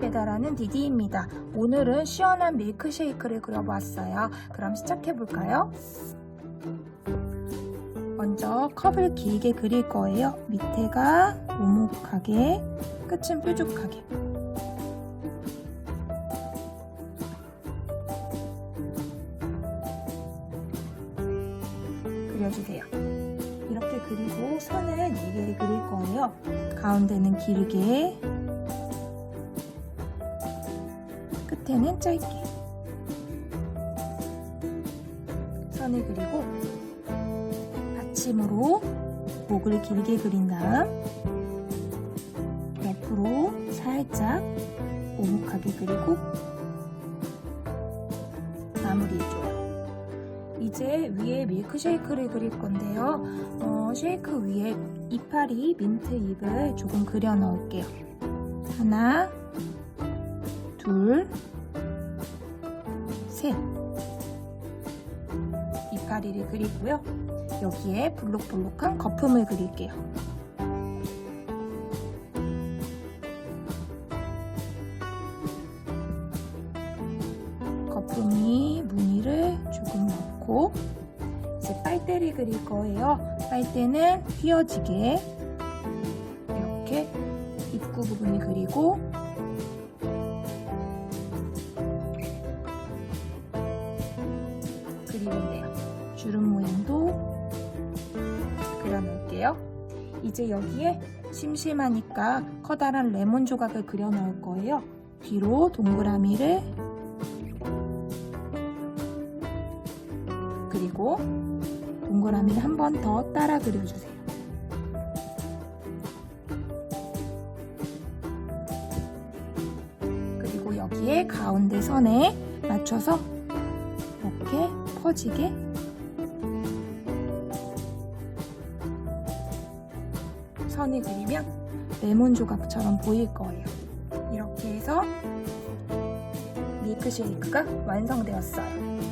배달하는 디디입니다. 오늘은 시원한 밀크쉐이크를 그려보았어요. 그럼 시작해볼까요? 먼저 컵을 길게 그릴 거예요. 밑에가 오목하게, 끝은 뾰족하게. 그려주세요. 이렇게 그리고 선을 4개를 그릴 거예요. 가운데는 길게, 끝에는 짧게. 선을 그리고 받침으로 목을 길게 그린 다음 옆으로 살짝 오목하게 그리고 마무리해줘요. 이제 위에 밀크쉐이크를 그릴 건데요. 어, 쉐이크 위에 이파리 민트 잎을 조금 그려 넣을게요. 하나, 둘, 셋. 이파리를 그리고요. 여기에 볼록볼록한 거품을 그릴게요. 거품이 무늬를 조금 넣고 이제 빨대를 그릴 거예요. 빨대는 휘어지게 이렇게 입구 부분을 그리고 그리면 돼요. 주름 모양도 그려놓을게요. 이제 여기에 심심하니까 커다란 레몬 조각을 그려 넣을 거예요. 뒤로 동그라미를 그리고 동그라미를 한 번 더 따라 그려주세요. 그리고 여기에 가운데 선에 맞춰서 이렇게 퍼지게 선을 그리면 레몬 조각처럼 보일 거예요. 이렇게 해서 밀크쉐이크가 완성되었어요.